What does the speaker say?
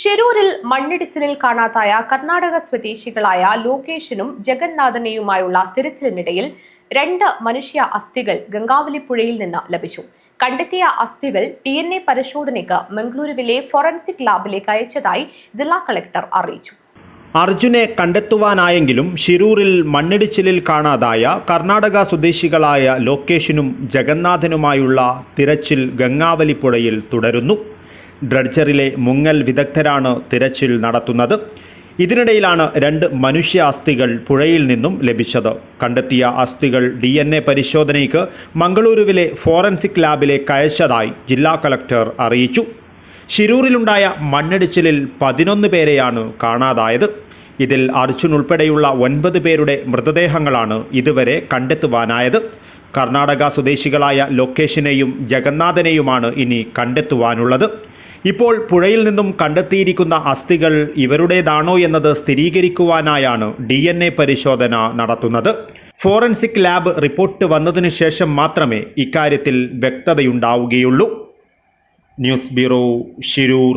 ഷിരൂരിൽ മണ്ണിടിച്ചിലിൽ കാണാതായ കർണാടക സ്വദേശികളായ ലോകേഷിനും ജഗന്നാഥനെയുമായുള്ള തിരച്ചിലിനിടയിൽ രണ്ട് മനുഷ്യ അസ്ഥികൾ ഗംഗാവലി പുഴയിൽ നിന്ന് ലഭിച്ചു. കണ്ടെത്തിയ അസ്ഥികൾ ഡി എൻ എ പരിശോധനയ്ക്ക് മംഗളൂരുവിലെ ഫോറൻസിക് ലാബിലേക്ക് അയച്ചതായി ജില്ലാ കളക്ടർ അറിയിച്ചു. അർജുനെ കണ്ടെത്തുവാനായെങ്കിലും ഷിരൂരിൽ മണ്ണിടിച്ചിലിൽ കാണാതായ കർണാടക സ്വദേശികളായ ലോകേഷിനും ജഗന്നാഥനുമായുള്ള തിരച്ചിൽ ഗംഗാവലിപ്പുഴയിൽ തുടരുന്നു. ഡ്രഡ്ജറിലെ മുങ്ങൽ വിദഗ്ധരാണ് തിരച്ചിൽ നടത്തുന്നത്. ഇതിനിടയിലാണ് രണ്ട് മനുഷ്യ അസ്ഥികൾ പുഴയിൽ നിന്നും ലഭിച്ചത്. കണ്ടെത്തിയ അസ്ഥികൾ ഡി എൻ എ പരിശോധനയ്ക്ക് മംഗളൂരുവിലെ ഫോറൻസിക് ലാബിലേക്ക് അയച്ചതായി ജില്ലാ കലക്ടർ അറിയിച്ചു. ശിരൂരിലുണ്ടായ മണ്ണിടിച്ചിലിൽ പതിനൊന്ന് പേരെയാണ് കാണാതായത്. ഇതിൽ അർജുൻ ഉൾപ്പെടെയുള്ള ഒൻപത് പേരുടെ മൃതദേഹങ്ങളാണ് ഇതുവരെ കണ്ടെത്തുവാനായത്. കർണാടക സ്വദേശികളായ ലൊക്കേഷനെയും ജഗന്നാഥനെയുമാണ് ഇനി കണ്ടെത്തുവാനുള്ളത്. ഇപ്പോൾ പുഴയിൽ നിന്നും കണ്ടെത്തിയിരിക്കുന്ന അസ്ഥികൾ ഇവരുടേതാണോ എന്നത് സ്ഥിരീകരിക്കുവാനായാണ് ഡി പരിശോധന നടത്തുന്നത്. ഫോറൻസിക് ലാബ് റിപ്പോർട്ട് വന്നതിനു ശേഷം മാത്രമേ ഇക്കാര്യത്തിൽ വ്യക്തതയുണ്ടാവുകയുള്ളൂ. News bureau Shirur